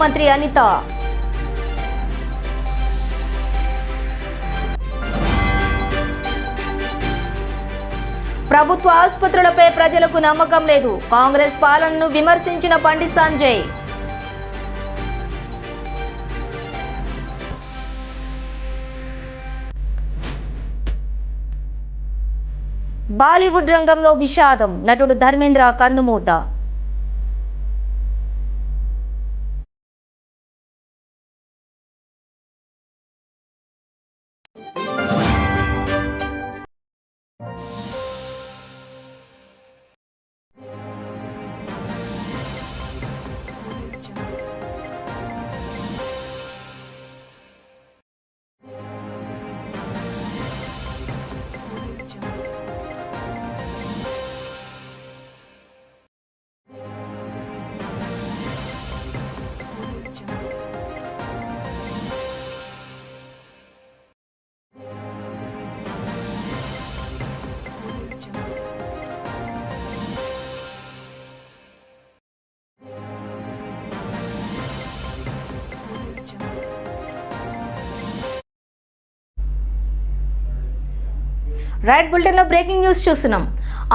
మంత్రి అనిత. ప్రభుత్వ ఆసుపత్రులపై ప్రజలకు నమ్మకం లేదు. కాంగ్రెస్ పాలనను విమర్శించిన బండి సంజయ్. బాలీవుడ్ రంగంలో విషాదం. నటుడు ధర్మేంద్ర కన్నుమూత. రైట్ బులెటిన్లో బ్రేకింగ్ న్యూస్ చూస్తున్నాం.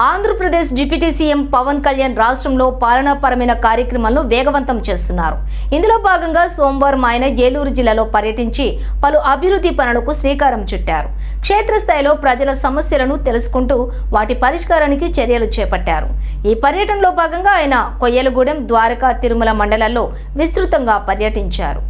ఆంధ్రప్రదేశ్ డిప్యూటీ సీఎం పవన్ కళ్యాణ్ రాష్ట్రంలో పాలనాపరమైన కార్యక్రమాలను వేగవంతం చేస్తున్నారు. ఇందులో భాగంగా సోమవారం ఆయన ఏలూరు జిల్లాలో పర్యటించి పలు అభివృద్ధి పనులకు శ్రీకారం చుట్టారు. క్షేత్రస్థాయిలో ప్రజల సమస్యలను తెలుసుకుంటూ వాటి పరిష్కారానికి చర్యలు చేపట్టారు. ఈ పర్యటనలో భాగంగా ఆయన కొయ్యలగూడెం ద్వారకా తిరుమల మండలాల్లో విస్తృతంగా పర్యటించారు.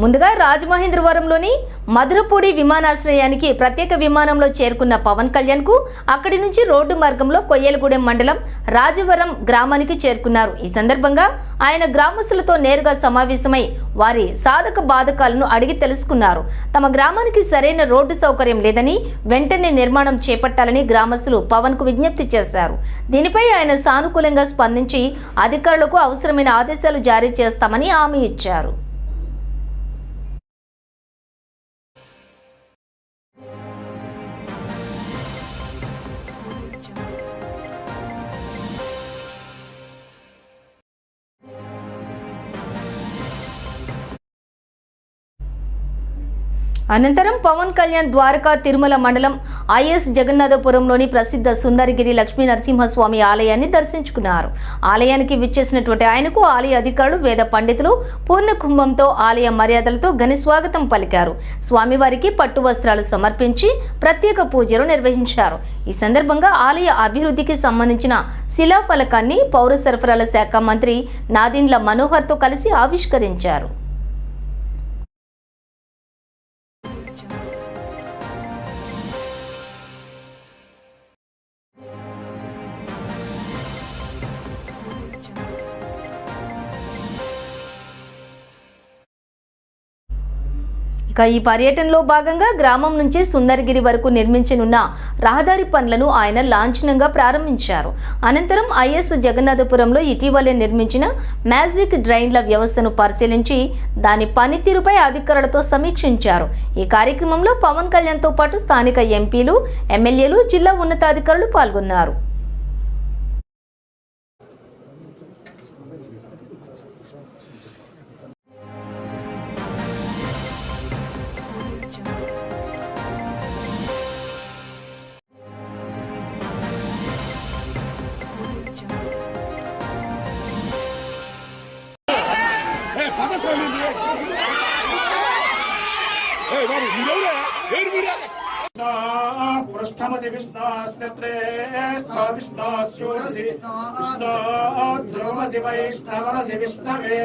ముందుగా రాజమహేంద్రవరంలోని మధురపూడి విమానాశ్రయానికి ప్రత్యేక విమానంలో చేరుకున్న పవన్ కళ్యాణ్కు అక్కడి నుంచి రోడ్డు మార్గంలో కొయ్యలగూడెం మండలం రాజవరం గ్రామానికి చేరుకున్నారు. ఈ సందర్భంగా ఆయన గ్రామస్తులతో నేరుగా సమావేశమై వారి సాధక బాధకాలను అడిగి తెలుసుకున్నారు. తమ గ్రామానికి సరైన రోడ్డు సౌకర్యం లేదని వెంటనే నిర్మాణం చేపట్టాలని గ్రామస్తులు పవన్కు విజ్ఞప్తి చేశారు. దీనిపై ఆయన సానుకూలంగా స్పందించి అధికారులకు అవసరమైన ఆదేశాలు జారీ చేస్తామని హామీ ఇచ్చారు. అనంతరం పవన్ కళ్యాణ్ ద్వారకా తిరుమల మండలం ఐఎస్ జగన్నాథపురంలోని ప్రసిద్ధ సుందరగిరి లక్ష్మీ నరసింహస్వామి ఆలయాన్ని దర్శించుకున్నారు. ఆలయానికి విచ్చేసినటువంటి ఆయనకు ఆలయ అధికారులు వేద పండితులు పూర్ణ కుంభంతో ఆలయ మర్యాదలతో ఘన స్వాగతం పలికారు. స్వామివారికి పట్టు వస్త్రాలు సమర్పించి ప్రత్యేక పూజలు నిర్వహించారు. ఈ సందర్భంగా ఆలయ అభివృద్ధికి సంబంధించిన శిలాఫలకాన్ని పౌర సరఫరాల శాఖ మంత్రి నాదిండ్ల మనోహర్తో కలిసి ఆవిష్కరించారు. ఇక ఈ పర్యటనలో భాగంగా గ్రామం నుంచి సుందరగిరి వరకు నిర్మించనున్న రహదారి పనులను ఆయన లాంఛనంగా ప్రారంభించారు. అనంతరం ఐఎస్ జగన్నాథపురంలో ఇటీవలే నిర్మించిన మ్యాజిక్ డ్రైన్ల వ్యవస్థను పరిశీలించి దాని పనితీరుపై అధికారులతో సమీక్షించారు. ఈ కార్యక్రమంలో పవన్ కళ్యాణ్తో పాటు స్థానిక ఎంపీలు ఎమ్మెల్యేలు జిల్లా ఉన్నతాధికారులు పాల్గొన్నారు. पृष्ठमति विष्णोस्त्रे विष्णोस्योरसि विष्णो ध्रुवसि वैष्णवसि विष्णवे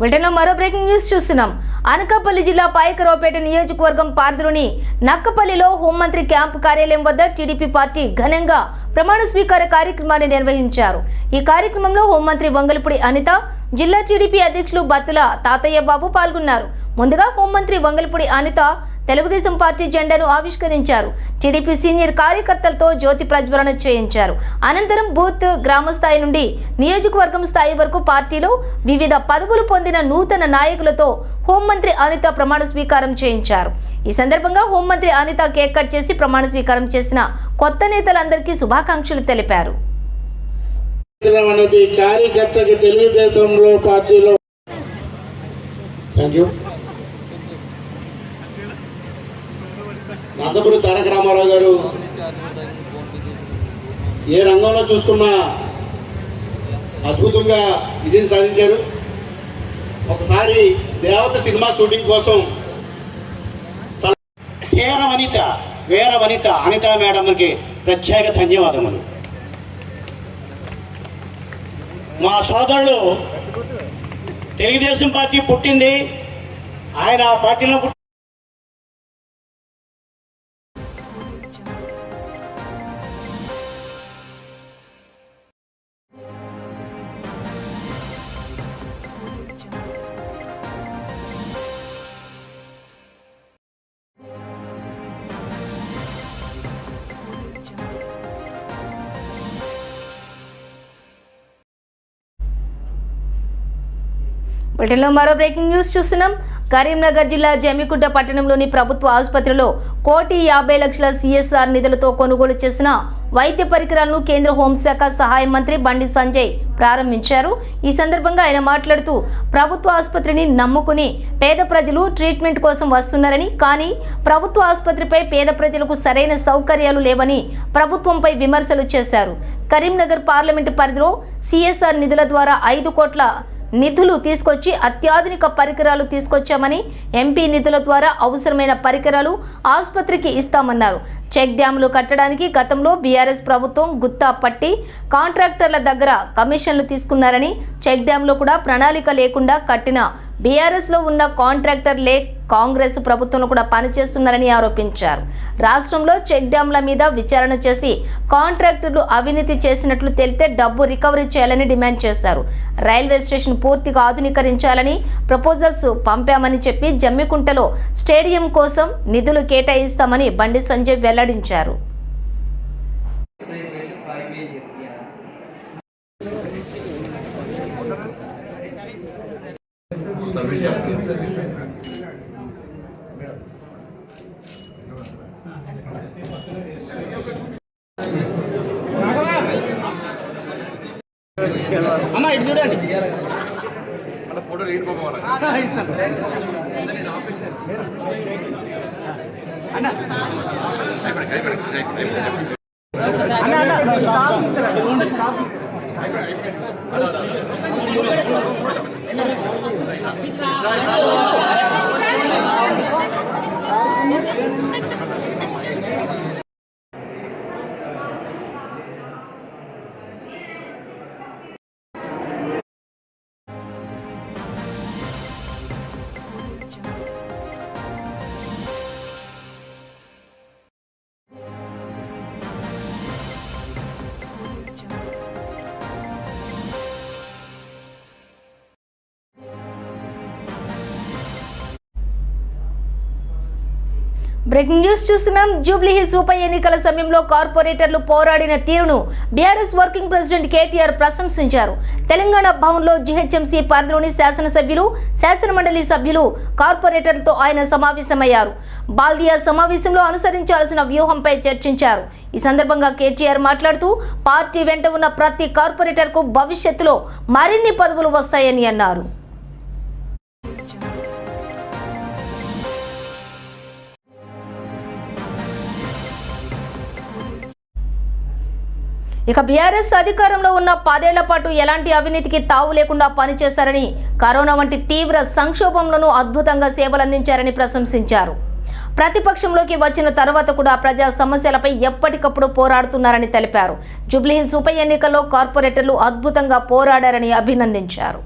బులెటిన్లో మరో బ్రేకింగ్ న్యూస్ చూస్తున్నాం. అనకాపల్లి జిల్లా పాయకరావుపేట నియోజకవర్గం పార్దులోని నక్కపల్లిలో హోంమంత్రి క్యాంపు కార్యాలయం వద్ద టీడీపీ పార్టీ ఘనంగా ప్రమాణ స్వీకార కార్యక్రమాన్ని నిర్వహించారు. ఈ కార్యక్రమంలో హోంమంత్రి వంగలపూడి అనిత జిల్లా టీడీపీ అధ్యక్షులు బత్తుల తాతయ్య బాబు పాల్గొన్నారు. ముందుగా హోంమంత్రి వంగలపూడి అనిత తెలుగుదేశం పార్టీ జెండాను ఆవిష్కరించారు. టీడీపీ సీనియర్ కార్యకర్తలతో జ్యోతి ప్రజ్వలన చేయించారు. అనంతరం బూత్ గ్రామ స్థాయి నుండి నియోజకవర్గం స్థాయి వరకు పార్టీలో వివిధ పదవులు పొందిన నూతన నాయకులతో హోంమంత్రి అనిత ప్రమాణ స్వీకారం చేయించారు. ఈ సందర్భంగా హోంమంత్రి అనిత కేక్ కట్ చేసి ప్రమాణ స్వీకారం చేసిన కొత్త నేతలందరికీ శుభాకాంక్షలు తెలిపారు. అనేది కార్యకర్తకి తెలుగుదేశంలో పార్టీలో. థ్యాంక్ యూ నందమూరి తారక రామారావు గారు ఏ రంగంలో చూసుకున్నా అద్భుతంగా విజయం సాధించారు. ఒకసారి దేవత సినిమా షూటింగ్ కోసం వీర వనిత వేర వనిత అనిత మేడంకి ప్రత్యేక ధన్యవాదములు. మా సోదరుడు తెలుగుదేశం పార్టీ పుట్టింది. ఆయన ఆ పార్టీలో బ్రిటన్లో మరో బ్రేకింగ్ న్యూస్ చూస్తున్నాం. కరీంనగర్ జిల్లా జమిగుడ్డ పట్టణంలోని ప్రభుత్వ ఆసుపత్రిలో కోటి యాభై లక్షల సిఎస్ఆర్ నిధులతో కొనుగోలు చేసిన వైద్య పరికరాలను కేంద్ర హోంశాఖ సహాయ మంత్రి బండి సంజయ్ ప్రారంభించారు. ఈ సందర్భంగా ఆయన మాట్లాడుతూ ప్రభుత్వ ఆసుపత్రిని నమ్ముకుని పేద ప్రజలు ట్రీట్మెంట్ కోసం వస్తున్నారని కానీ ప్రభుత్వ ఆసుపత్రిపై పేద ప్రజలకు సరైన సౌకర్యాలు లేవని ప్రభుత్వంపై విమర్శలు చేశారు. కరీంనగర్ పార్లమెంటు పరిధిలో సిఎస్ఆర్ నిధుల ద్వారా ఐదు కోట్ల నిధులు తీసుకొచ్చి అత్యాధునిక పరికరాలు తీసుకొచ్చామని ఎంపీ నిధుల ద్వారా అవసరమైన పరికరాలు ఆసుపత్రికి ఇస్తామన్నారు. చెక్ డ్యాములు కట్టడానికి గతంలో బీఆర్ఎస్ ప్రభుత్వం గుత్తా పట్టి కాంట్రాక్టర్ల దగ్గర కమిషన్లు తీసుకున్నారని చెక్ డ్యాంలో కూడా ప్రణాళిక లేకుండా కట్టిన బీఆర్ఎస్లో ఉన్న కాంట్రాక్టర్ లే కాంగ్రెస్ ప్రభుత్వంలో కూడా పనిచేస్తున్నారని ఆరోపించారు. రాష్ట్రంలో చెక్ డ్యాంల మీద విచారణ చేసి కాంట్రాక్టర్లు అవినీతి చేసినట్లు తెలితే డబ్బు రికవరీ చేయాలని డిమాండ్ చేశారు. రైల్వే స్టేషన్ పూర్తిగా ఆధునీకరించాలని ప్రపోజల్స్ పంపామని చెప్పి జమ్మికుంటలో స్టేడియం కోసం నిధులు కేటాయిస్తామని బండి సంజయ్ వెల్లడించారు. అన్న ఇటు చూడండి బ్రేకింగ్ న్యూస్ చూస్తున్నాం. జూబ్లీ హిల్స్ ఉప ఎన్నికల సమయంలో కార్పొరేటర్లు పోరాడిన తీరును బీఆర్ఎస్ వర్కింగ్ ప్రెసిడెంట్ కేటీఆర్ ప్రశంసించారు. తెలంగాణ భవన్లో జీహెచ్ఎంసీ పరిధిలోని శాసనసభ్యులు శాసనమండలి సభ్యులు కార్పొరేటర్లతో ఆయన సమావేశమయ్యారు. బాల్దియా సమావేశంలో అనుసరించాల్సిన వ్యూహంపై చర్చించారు. ఈ సందర్భంగా కేటీఆర్ మాట్లాడుతూ పార్టీ వెంట ఉన్న ప్రతి కార్పొరేటర్కు భవిష్యత్తులో మరిన్ని పదవులు వస్తాయని అన్నారు. ఇక బీఆర్ఎస్ అధికారంలో ఉన్న పదేళ్ళ పాటు ఎలాంటి అవినీతికి తావు లేకుండా పనిచేశారని కరోనా వంటి తీవ్ర సంక్షోభంలోనూ అద్భుతంగా సేవలందించారని ప్రశంసించారు. ప్రతిపక్షంలోకి వచ్చిన తర్వాత కూడా ప్రజా సమస్యలపై ఎప్పటికప్పుడు పోరాడుతున్నారని తెలిపారు. జూబ్లీహిల్స్ ఉప ఎన్నికల్లో కార్పొరేటర్లు అద్భుతంగా పోరాడారని అభినందించారు.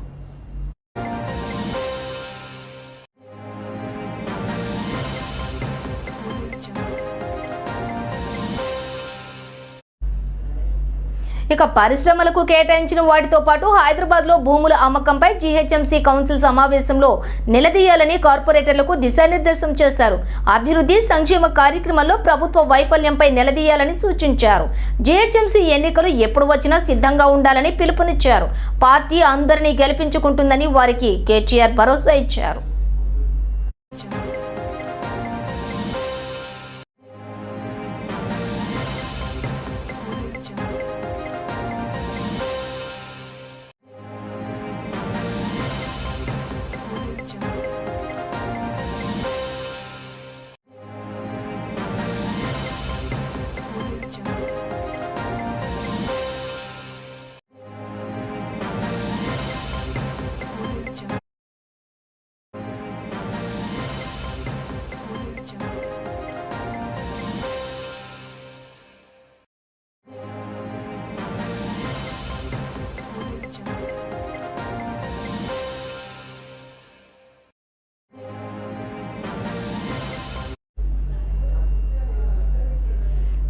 ఇక పరిశ్రమలకు కేటాయించిన వాటితో పాటు హైదరాబాద్లో భూముల అమ్మకంపై జీహెచ్ఎంసీ కౌన్సిల్ సమావేశంలో నిలదీయాలని కార్పొరేటర్లకు దిశానిర్దేశం చేశారు. అభివృద్ధి సంక్షేమ కార్యక్రమాల్లో ప్రభుత్వ వైఫల్యంపై నిలదీయాలని సూచించారు. జీహెచ్ఎంసీ ఎన్నికలు ఎప్పుడు వచ్చినా సిద్ధంగా ఉండాలని పిలుపునిచ్చారు. పార్టీ అందరినీ గెలిపించుకుంటుందని వారికి కేటీఆర్ భరోసా ఇచ్చారు.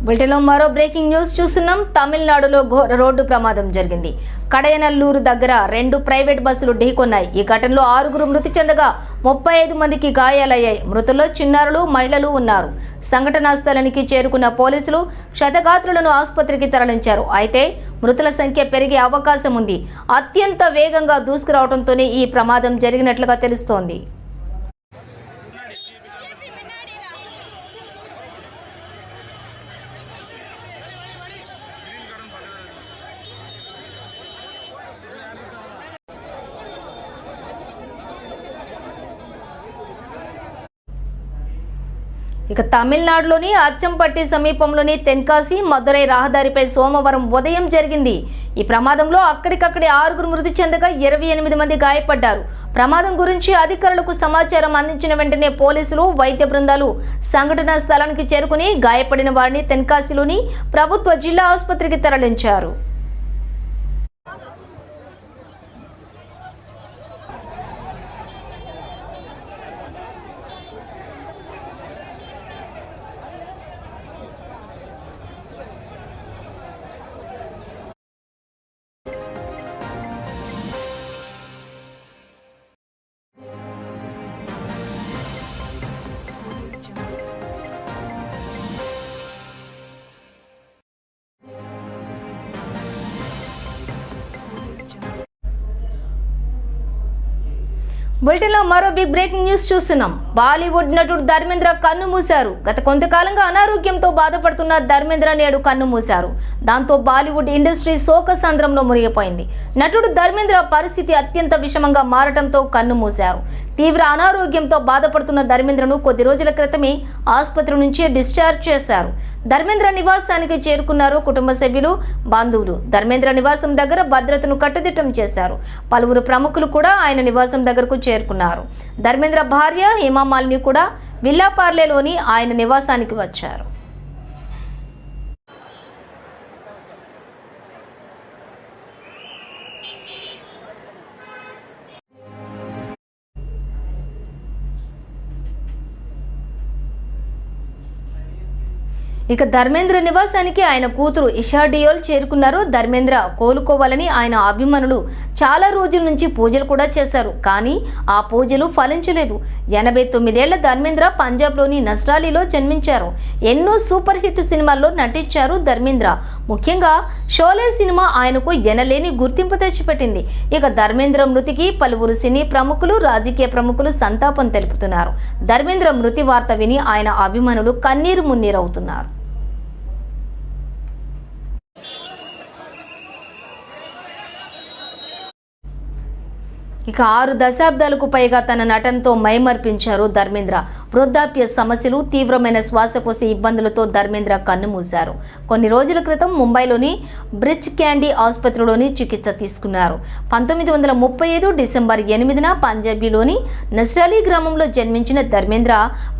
బులెటిన్లో మరో బ్రేకింగ్ న్యూస్ చూస్తున్నాం. తమిళనాడులో ఘోర రోడ్డు ప్రమాదం జరిగింది. కడయనల్లూరు దగ్గర రెండు ప్రైవేట్ బస్సులు ఢీకొన్నాయి. ఈ ఘటనలో ఆరుగురు మృతి చెందగా ముప్పై ఐదు మందికి గాయాలయ్యాయి. మృతుల్లో చిన్నారులు మహిళలు ఉన్నారు. సంఘటనా స్థలానికి చేరుకున్న పోలీసులు క్షతగాత్రులను ఆసుపత్రికి తరలించారు. అయితే మృతుల సంఖ్య పెరిగే అవకాశం ఉంది. అత్యంత వేగంగా దూసుకురావడంతోనే ఈ ప్రమాదం జరిగినట్లుగా తెలుస్తోంది. ఇక తమిళనాడులోని అచ్చంపట్టి సమీపంలోని తెన్కాసి మదురై రహదారిపై సోమవారం ఉదయం జరిగింది. ఈ ప్రమాదంలో అక్కడికక్కడే ఆరుగురు మృతి చెందగా ఇరవై ఎనిమిది మంది గాయపడ్డారు. ప్రమాదం గురించి అధికారులకు సమాచారం అందించిన వెంటనే పోలీసులు వైద్య బృందాలు సంఘటనా స్థలానికి చేరుకుని గాయపడిన వారిని తెన్కాసిలోని ప్రభుత్వ జిల్లా ఆసుపత్రికి తరలించారు. బులెటిన్లో మరో బిగ్ బ్రేకింగ్ న్యూస్ చూస్తున్నాం. బాలీవుడ్ నటుడు ధర్మేంద్ర కన్ను మూశారు. గత కొంతకాలంగా అనారోగ్యంతో బాధపడుతున్న ధర్మేంద్ర నేడు కన్ను మూశారు. దాంతో బాలీవుడ్ ఇండస్ట్రీ శోకసంద్రంలో మునిగిపోయింది. నటుడు ధర్మేంద్ర పరిస్థితి అత్యంత విషమంగా మారటంతో కన్ను మూశారు. తీవ్ర అనారోగ్యంతో బాధపడుతున్న ధర్మేంద్రను కొద్ది రోజుల క్రితమే ఆసుపత్రి నుంచి డిశ్చార్జ్ చేశారు. ధర్మేంద్ర నివాసానికి చేరుకున్నారు కుటుంబ సభ్యులు బంధువులు. ధర్మేంద్ర నివాసం దగ్గర భద్రతను కట్టుదిట్టం చేశారు. పలువురు ప్రముఖులు కూడా ఆయన నివాసం దగ్గరకు చేరుకున్నారు. ధర్మేంద్ర భార్య హేమామాలిని కూడా విల్లాపార్లేలోని ఆయన నివాసానికి వచ్చారు. ఇక ధర్మేంద్ర నివాసానికి ఆయన కూతురు ఇషా డియోల్ చేరుకున్నారు. ధర్మేంద్ర కోలుకోవాలని ఆయన అభిమానులు చాలా రోజుల నుంచి పూజలు కూడా చేశారు. కానీ ఆ పూజలు ఫలించలేదు. ఎనభై తొమ్మిదేళ్ళ ధర్మేంద్ర పంజాబ్లోని నస్రాలీలో జన్మించారు. ఎన్నో సూపర్ హిట్ సినిమాల్లో నటించారు ధర్మేంద్ర. ముఖ్యంగా షోలే సినిమా ఆయనకు ఎనలేని గుర్తింపు తెచ్చిపెట్టింది. ఇక ధర్మేంద్ర మృతికి పలువురు సినీ ప్రముఖులు రాజకీయ ప్రముఖులు సంతాపం తెలుపుతున్నారు. ధర్మేంద్ర మృతి వార్త విని ఆయన అభిమానులు కన్నీరు మున్నీరవుతున్నారు. ఇక ఆరు దశాబ్దాలకు పైగా తన నటనతో మైమర్పించారు ధర్మేంద్ర. వృద్ధాప్య సమస్యలు తీవ్రమైన శ్వాసకోశ ఇబ్బందులతో ధర్మేంద్ర కన్నుమూశారు కొన్ని రోజుల క్రితం ముంబైలోని బ్రిడ్జ్ క్యాండీ ఆసుపత్రిలోని చికిత్స తీసుకున్నారు. పంతొమ్మిది వందల ముప్పై ఐదు డిసెంబర్ ఎనిమిదిన పంజాబీలోని నస్రాలీ గ్రామంలో జన్మించిన ధర్మేంద్ర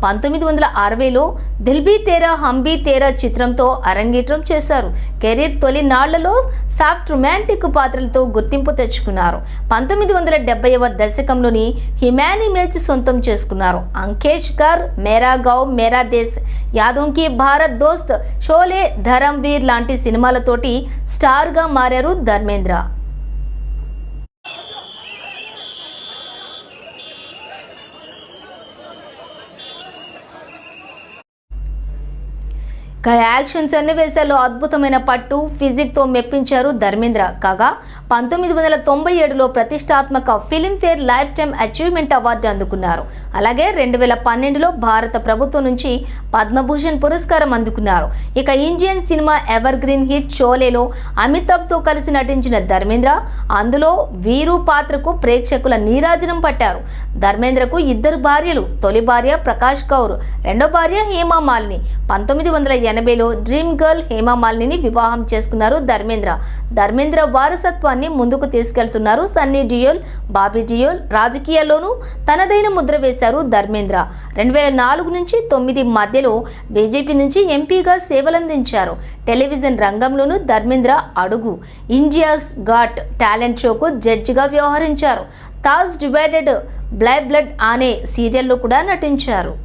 పంతొమ్మిది వందల అరవైలో దిల్బీ తేరా హంబీ తేరా చిత్రంతో అరంగేట్రం చేశారు. కెరీర్ తొలి నాళ్ళలో సాఫ్ట్ రొమాంటిక్ పాత్రలతో గుర్తింపు తెచ్చుకున్నారు. పంతొమ్మిది వందల డెబ్బైవ దశకంలోని హిమాని ఇమేజ్ సొంతం చేసుకున్నారు. అంకేష్ కర్ మేరా గౌ మేరా దేశ్ యాదవ్కి భారత్ దోస్త్ షోలే ధరంవీర్ లాంటి సినిమాలతోటి స్టార్గా మారారు ధర్మేంద్ర. యాక్షన్ సన్నివేశాల్లో అద్భుతమైన పట్టు ఫిజిక్తో మెప్పించారు ధర్మేంద్ర. కాగా పంతొమ్మిది వందల తొంభై ఏడులో ప్రతిష్టాత్మక Filmfare lifetime achievement award అందుకున్నారు. అలాగే రెండు వేల పన్నెండులో భారత ప్రభుత్వం నుంచి పద్మభూషణ్ పురస్కారం అందుకున్నారు. ఇక Indian cinema evergreen hit షోలేలో అమితాబ్తో కలిసి నటించిన ధర్మేంద్ర అందులో వీరు పాత్రకు ప్రేక్షకుల నీరాజనం పట్టారు. ధర్మేంద్రకు ఇద్దరు భార్యలు తొలి భార్య ప్రకాష్ కౌర్ రెండో భార్య హేమా మాలిని. పంతొమ్మిది వందల ఎనభైలో డ్రీమ్ గర్ల్ హేమమాలిని వివాహం చేసుకున్నారు ధర్మేంద్ర. ధర్మేంద్ర వారసత్వాన్ని ముందుకు తీసుకెళ్తున్నారు సన్నీ డియోల్ బాబీ డియోల్. రాజకీయాల్లోనూ తనదైన ముద్ర వేశారు ధర్మేంద్ర. రెండు వేల నాలుగు నుంచి తొమ్మిది మధ్యలో బీజేపీ నుంచి ఎంపీగా సేవలందించారు. టెలివిజన్ రంగంలోనూ ధర్మేంద్ర అడుగు. ఇండియాస్ గాట్ టాలెంట్ షోకు జడ్జిగా వ్యవహరించారు. తాజ్ డివైడెడ్ బ్లై బ్లడ్ అనే సీరియల్లో కూడా నటించారు.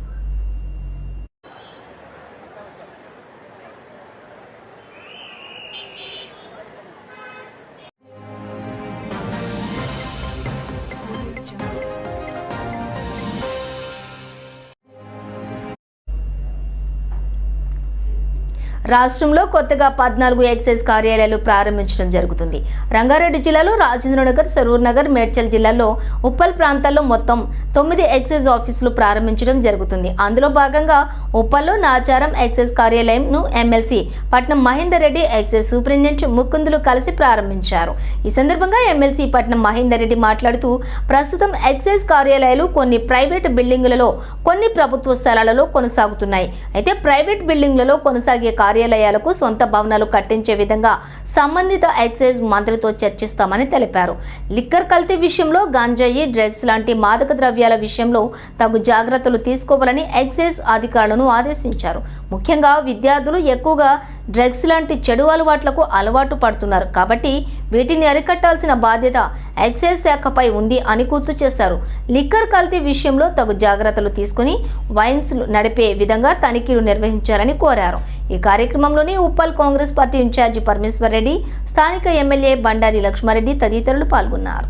రాష్ట్రంలో కొత్తగా పద్నాలుగు ఎక్సైజ్ కార్యాలయాలు ప్రారంభించడం జరుగుతుంది. రంగారెడ్డి జిల్లాలో రాజేంద్రనగర్ సరూర్ నగర్ మేడ్చల్ జిల్లాలో ఉప్పల్ ప్రాంతాల్లో మొత్తం తొమ్మిది ఎక్సైజ్ ఆఫీసులు ప్రారంభించడం జరుగుతుంది. అందులో భాగంగా ఉప్పల్లో Nacharam excise కార్యాలయంను MLC Patnam Mahender Reddy excise superintendent ముకుందులు కలిసి ప్రారంభించారు. ఈ సందర్భంగా ఎమ్మెల్సీ పట్నం మహేందర్ రెడ్డి మాట్లాడుతూ ప్రస్తుతం ఎక్సైజ్ కార్యాలయాలు కొన్ని ప్రైవేట్ బిల్డింగులలో కొన్ని ప్రభుత్వ స్థలాలలో కొనసాగుతున్నాయి. అయితే ప్రైవేట్ బిల్డింగులలో కొనసాగే కార్యాలయాలకు సొంత భవనాలు కట్టించే విధంగా సంబంధిత ఎక్సైజ్ మంత్రితో చర్చిస్తామని తెలిపారు. లిక్కర్ కల్తీ విషయంలో గాంజాయి డ్రగ్స్ లాంటి మాదక ద్రవ్యాల విషయంలో తగు జాగ్రత్తలు తీసుకోవాలని ఎక్సైజ్ అధికారులను ఆదేశించారు. ముఖ్యంగా విద్యార్థులు ఎక్కువగా డ్రగ్స్ లాంటి చెడు అలవాట్లకు అలవాటు పడుతున్నారు. కాబట్టి వీటిని అరికట్టాల్సిన బాధ్యత ఎక్సైజ్ శాఖపై ఉంది అని గుర్తు చేశారు. లిక్కర్ కల్తీ విషయంలో తగు జాగ్రత్తలు తీసుకుని వైన్స్ నడిపే విధంగా తనిఖీలు నిర్వహించాలని కోరారు. ఈ కార్యక్రమంలోని Uppal Congress party incharge Parameshwar Reddy స్థానిక ఎమ్మెల్యే బండారి లక్ష్మారెడ్డి తదితరులు పాల్గొన్నారు.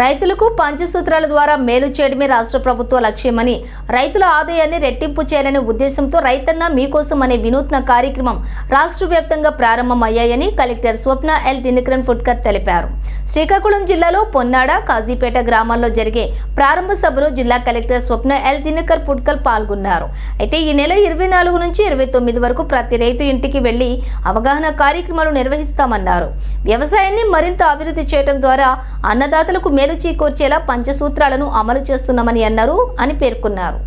రైతులకు పంచసూత్రాల ద్వారా మేలు చేయడమే రాష్ట్ర ప్రభుత్వ లక్ష్యమని రైతుల ఆదాయాన్ని రెట్టింపు చేయాలనే ఉద్దేశంతో రైతన్న మీకోసం అనే వినూత్న కార్యక్రమం రాష్ట్ర వ్యాప్తంగా ప్రారంభమయ్యాయని కలెక్టర్ స్వప్న ఎల్ దినకరన్ ఫుడ్కర్ తెలిపారు. శ్రీకాకుళం జిల్లాలో పొన్నాడ కాజీపేట గ్రామాల్లో జరిగే ప్రారంభ సభలో జిల్లా కలెక్టర్ స్వప్న ఎల్ దినకర్ ఫుడ్కర్ పాల్గొన్నారు. అయితే ఈ నెల ఇరవై నాలుగు నుంచి ఇరవై తొమ్మిది వరకు ప్రతి రైతు ఇంటికి వెళ్ళి అవగాహన కార్యక్రమాలు నిర్వహిస్తామన్నారు. వ్యవసాయాన్ని మరింత అభివృద్ధి చేయడం ద్వారా అన్నదాతలకు మేలు చేకూర్చేలా పంచసూత్రాలను అమలు చేస్తున్నామని అన్నారు అని పేర్కొన్నారు.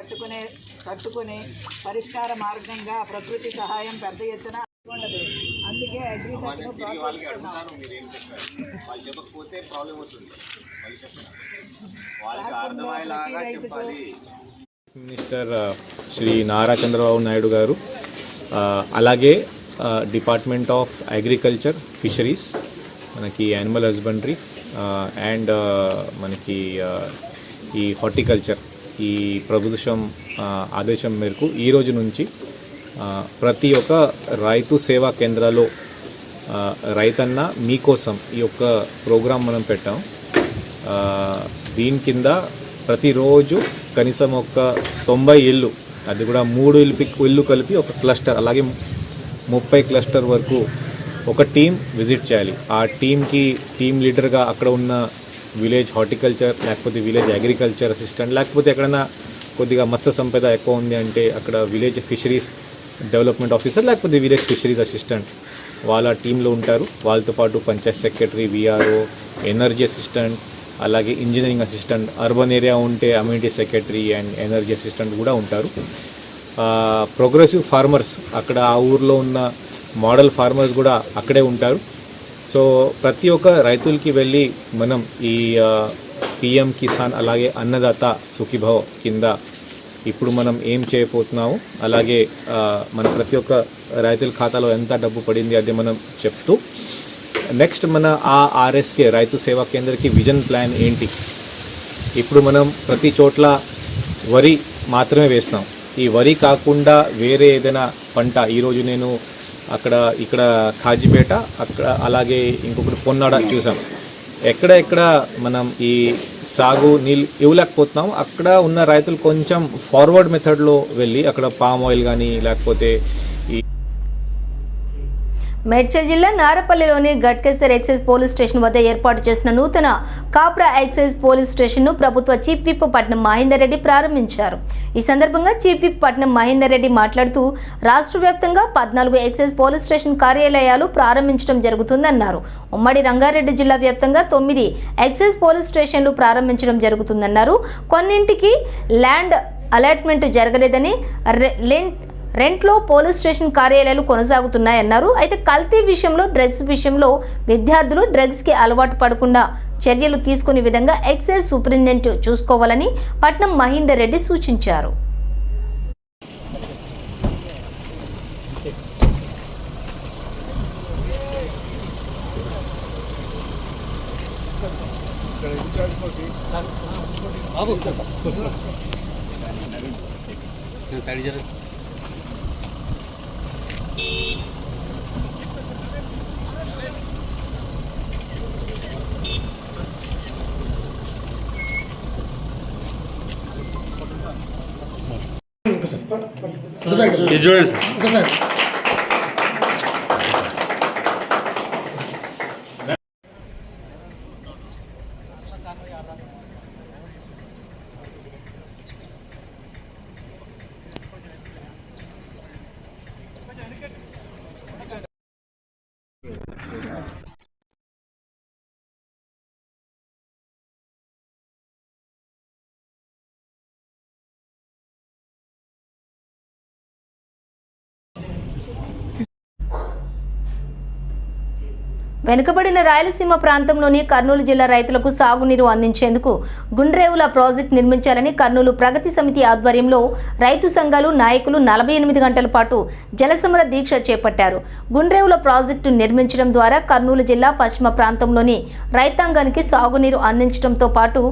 తట్టుకునే తట్టుకుని పరిష్కార మార్గంగా ప్రకృతి సహాయం పెద్ద ఎత్తున ఉండదు. అందుకే మినిస్టర్ శ్రీ నారా చంద్రబాబు నాయుడు గారు ఆ, అలాగే డిపార్ట్మెంట్ ఆఫ్ అగ్రికల్చర్ ఫిషరీస్ మనకి యానిమల్ హస్బెండరీ అండ్ మనకి ఈ హార్టికల్చర్ ఈ ప్రభుత్వం ఆదేశం మేరకు ఈ రోజు నుంచి ప్రతి ఒక్క రైతు సేవా కేంద్రాల్లో రైతన్న మీకోసం ఈ యొక్క ప్రోగ్రాం మనం పెట్టాం. దీని కింద ప్రతిరోజు కనీసం ఒక తొంభై ఇల్లు అది కూడా మూడు ఇల్లు ఇల్లు కలిపి ఒక క్లస్టర్ అలాగే ముప్పై క్లస్టర్ వరకు ఒక టీం విజిట్ చేయాలి. ఆ టీంకి టీం లీడర్గా అక్కడ ఉన్న విలేజ్ హార్టికల్చర్ లేకపోతే విలేజ్ అగ్రికల్చర్ అసిస్టెంట్ లేకపోతే ఎక్కడైనా కొద్దిగా మత్స్య సంపద ఎక్కువ ఉంది అంటే అక్కడ విలేజ్ ఫిషరీస్ డెవలప్మెంట్ ఆఫీసర్ లేకపోతే విలేజ్ ఫిషరీస్ అసిస్టెంట్ వాళ్ళ టీంలో ఉంటారు. వాళ్ళతో పాటు panchayat secretary VRO energy assistant అలాగే ఇంజనీరింగ్ అసిస్టెంట్ అర్బన్ ఏరియా ఉంటే amenity secretary and energy assistant కూడా ఉంటారు. ప్రోగ్రెసివ్ ఫార్మర్స్ అక్కడ ఆ ఊర్లో ఉన్న మోడల్ ఫార్మర్స్ కూడా అక్కడే ఉంటారు. సో ప్రతి ఒక్క రైతులకి వెళ్ళి మనం ఈ పిఎం కిసాన్ అలాగే అన్నదాత సుఖీభావ్ కింద ఇప్పుడు మనం ఏం చేయబోతున్నాము అలాగే మన ప్రతి ఒక్క రైతుల ఖాతాలో ఎంత డబ్బు పడింది అది మనం చెప్తూ నెక్స్ట్ మన ఆ ఆర్ఎస్కే రైతు సేవా కేంద్రకి విజన్ ప్లాన్ ఏంటి? ఇప్పుడు మనం ప్రతి చోట్ల వరి మాత్రమే వేస్తున్నాం. ఈ వరి కాకుండా వేరే ఏదైనా పంట ఈరోజు నేను అక్కడ ఇక్కడ కాజీపేట అక్కడ అలాగే ఇంకొకటి పొన్నాడ చూసాం. ఎక్కడ ఎక్కడ మనం ఈ సాగు నీళ్ళు ఇవ్వలేకపోతున్నాం అక్కడ ఉన్న రైతులు కొంచెం ఫార్వర్డ్ మెథడ్లో వెళ్ళి అక్కడ పామ్ ఆయిల్ కానీ లేకపోతే ఈ మేడ్చల్ జిల్లా నారపల్లిలోని గట్కేసర్ ఎక్సైజ్ పోలీస్ స్టేషన్ వద్ద ఏర్పాటు చేసిన నూతన కాప్రా ఎక్సైజ్ పోలీస్ స్టేషన్ను ప్రభుత్వ చీఫ్ విప్ పట్నం మహేందర్ రెడ్డి ప్రారంభించారు. ఈ సందర్భంగా చీఫ్ విప్ పట్నం మహేందర్ రెడ్డి మాట్లాడుతూ రాష్ట్ర వ్యాప్తంగా పద్నాలుగు ఎక్సైజ్ పోలీస్ స్టేషన్ కార్యాలయాలు ప్రారంభించడం జరుగుతుందన్నారు. ఉమ్మడి రంగారెడ్డి జిల్లా వ్యాప్తంగా తొమ్మిది ఎక్సైజ్ పోలీస్ స్టేషన్లు ప్రారంభించడం జరుగుతుందన్నారు. కొన్నింటికి ల్యాండ్ అలాట్మెంట్ జరగలేదని రె- రెంట్లో పోలీస్ స్టేషన్ కార్యాలయాలు కొనసాగుతున్నాయన్నారు. అయితే కల్తీ విషయంలో డ్రగ్స్ విషయంలో విద్యార్థులు డ్రగ్స్కి అలవాటు పడకుండా చర్యలు తీసుకునే విధంగా ఎక్సైజ్ సూపరింటెండెంట్ చూసుకోవాలని పట్నం మహేందర్ రెడ్డి సూచించారు. 就是。వెనుకబడిన రాయలసీమ ప్రాంతంలోని కర్నూలు జిల్లా రైతులకు సాగునీరు అందించేందుకు గుండ్రేవుల ప్రాజెక్టు నిర్మించాలని కర్నూలు ప్రగతి సమితి ఆధ్వర్యంలో రైతు సంఘాలు నాయకులు నలభై ఎనిమిది గంటల పాటు జలసమర దీక్ష చేపట్టారు. గుండ్రేవుల ప్రాజెక్టు నిర్మించడం ద్వారా కర్నూలు జిల్లా పశ్చిమ ప్రాంతంలోని రైతాంగానికి సాగునీరు అందించడంతో పాటు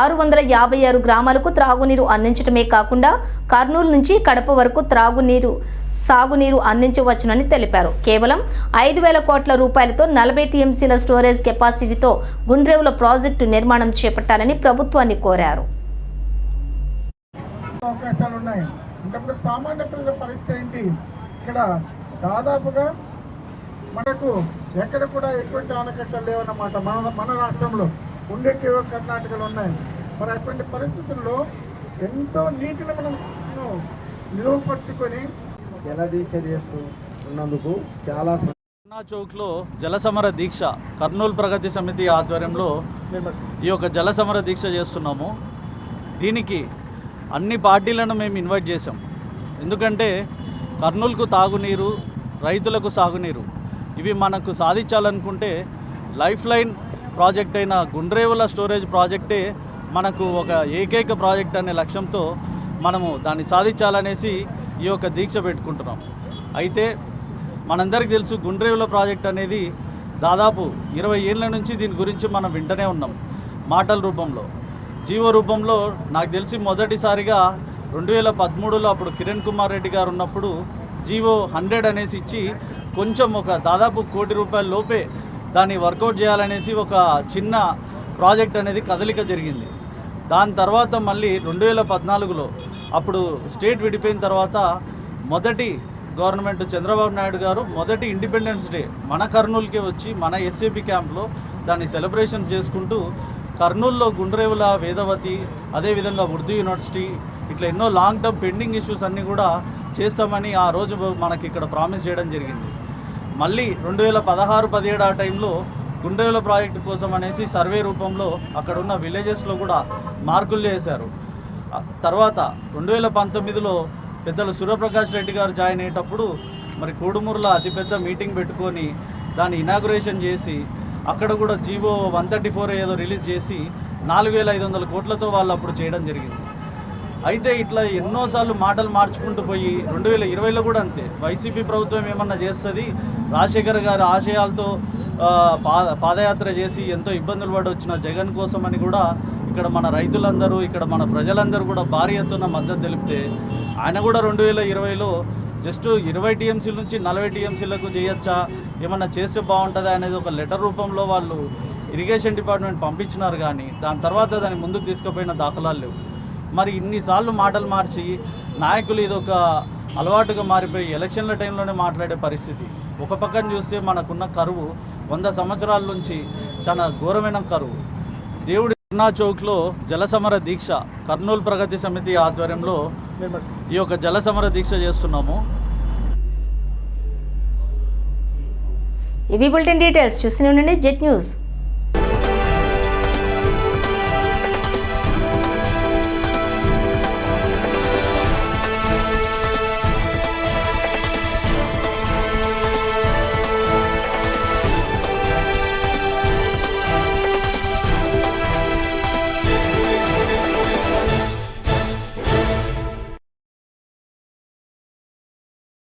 ఆరు వందల యాభై ఆరు గ్రామాలకు త్రాగునీరు అందించడమే కాకుండా కర్నూలు నుంచి కడప వరకు త్రాగునీరు సాగునీరు అందించవచ్చునని తెలిపారు. కేవలం ఐదు వేల కోట్ల రూపాయలతో నలభై టీఎంసీల స్టోరేజ్ కెపాసిటీతో గుండ్రేవుల ప్రాజెక్టు నిర్మాణం చేపట్టాలని ప్రభుత్వాన్ని కోరారు. అవకాశాలు ఉన్నాయి. అంటే సామాన్య ప్రజల పరిస్థితి ఏంటి? ఇక్కడ దాదాపుగా మనకు ఎక్కడ కూడా ఎటువంటి ఆనకట్టలు లేవన్నమాట. మన మన రాష్ట్రంలో ఉండేటివో కర్ణాటకలో ఉన్నాయి. మరి అటువంటి పరిస్థితుల్లో ఎంతో నీటిని మనం నిలువపరుచుకొని జలదీక్ష చేస్తూ ఉన్నందుకు చాలా అన్నా చౌక్లో జలసమర దీక్ష కర్నూలు ప్రగతి సమితి ఆధ్వర్యంలో ఈ యొక్క జలసమర దీక్ష చేస్తున్నాము. దీనికి అన్ని పార్టీలను మేము ఇన్వైట్ చేసాం ఎందుకంటే కర్నూలుకు తాగునీరు రైతులకు సాగునీరు ఇవి మనకు సాధించాలనుకుంటే లైఫ్ లైన్ ప్రాజెక్ట్ అయిన గుండ్రేవుల స్టోరేజ్ ప్రాజెక్టే మనకు ఒక ఏకైక ప్రాజెక్ట్ అనే లక్ష్యంతో మనము దాన్ని సాధించాలనేసి ఈ యొక్క దీక్ష పెట్టుకుంటున్నాం. అయితే మనందరికీ తెలుసు గుండ్రేవుల ప్రాజెక్ట్ అనేది దాదాపు ఇరవై ఏళ్ళ నుంచి దీని గురించి మనం వింటనే ఉన్నాం మాటల రూపంలో. జీవో రూపంలో నాకు తెలిసి మొదటిసారిగా రెండు వేల పదమూడులో అప్పుడు కిరణ్ కుమార్ రెడ్డి గారు ఉన్నప్పుడు జీవో హండ్రెడ్ అనేసి ఇచ్చి కొంచెం ఒక దాదాపు కోటి రూపాయల లోపే దాన్ని వర్కౌట్ చేయాలనేసి ఒక చిన్న ప్రాజెక్ట్ అనేది కదలిక జరిగింది. దాని తర్వాత మళ్ళీ రెండు వేల పద్నాలుగులో అప్పుడు స్టేట్ విడిపోయిన తర్వాత మొదటి గవర్నమెంట్ చంద్రబాబు నాయుడు గారు మొదటి ఇండిపెండెన్స్ డే మన కర్నూలుకే వచ్చి మన ఎస్ఏపి క్యాంప్లో దాన్ని సెలబ్రేషన్ చేసుకుంటూ కర్నూలులో గుండ్రేవుల వేదవతి అదేవిధంగా ఉర్దూ యూనివర్సిటీ ఇట్లా ఎన్నో లాంగ్ టర్మ్ పెండింగ్ ఇష్యూస్ అన్నీ కూడా చేస్తామని ఆ రోజు మనకి ఇక్కడ ప్రామిస్ చేయడం జరిగింది. మళ్ళీ రెండు వేల పదహారు పదిహేడు ఆ టైంలో గుండ్రేవుల ప్రాజెక్టు కోసం అనేసి సర్వే రూపంలో అక్కడ ఉన్న విలేజెస్లో కూడా మార్కులు చేశారు. తర్వాత రెండు వేల పంతొమ్మిదిలో పెద్దలు సూర్యప్రకాష్ రెడ్డి గారు జాయిన్ అయ్యేటప్పుడు మరి కూడుమూరులో అతిపెద్ద మీటింగ్ పెట్టుకొని దాన్ని ఇనాగ్రేషన్ చేసి అక్కడ కూడా జీవో వన్ థర్టీ ఫోర్ ఏదో రిలీజ్ చేసి నాలుగు వేల ఐదు వందల కోట్లతో వాళ్ళు అప్పుడు చేయడం జరిగింది. అయితే ఇట్లా ఎన్నోసార్లు మాటలు మార్చుకుంటూ పోయి రెండు వేల ఇరవైలో కూడా అంతే. వైసీపీ ప్రభుత్వం ఏమన్నా చేస్తుంది? రాజశేఖర్ గారి ఆశయాలతో పాదయాత్ర చేసి ఎంతో ఇబ్బందులు పడి వచ్చిన జగన్ కోసం అని కూడా ఇక్కడ మన రైతులందరూ ఇక్కడ మన ప్రజలందరూ కూడా భారీ ఎత్తున మద్దతు తెలిపితే ఆయన కూడా రెండు వేల ఇరవైలో జస్ట్ ఇరవై టీఎంసీల నుంచి నలభై టీఎంసీలకు చేయొచ్చా? ఏమన్నా చేస్తే బాగుంటుందా అనేది ఒక లెటర్ రూపంలో వాళ్ళు ఇరిగేషన్ డిపార్ట్మెంట్ పంపించినారు కానీ దాని తర్వాత దాన్ని ముందుకు తీసుకుపోయిన దాఖలాలు లేవు. మరి ఇన్నిసార్లు మాటలు మార్చి నాయకులు ఇది ఒక అలవాటుగా మారిపోయి ఎలక్షన్ల టైంలోనే మాట్లాడే పరిస్థితి. ఒక పక్కన చూస్తే మనకున్న కరువు వంద సంవత్సరాల నుంచి చాలా ఘోరమైన కరువు. దేవుడి కరుణా చౌక్లో జలసమర దీక్ష కర్నూలు ప్రగతి సమితి ఆధ్వర్యంలో ఈ యొక్క జలసమర దీక్ష చేస్తున్నాము. ఇవి బులెటిన్ డీటెయిల్స్ చూస్తూనే ఉండండి జెట్ న్యూస్.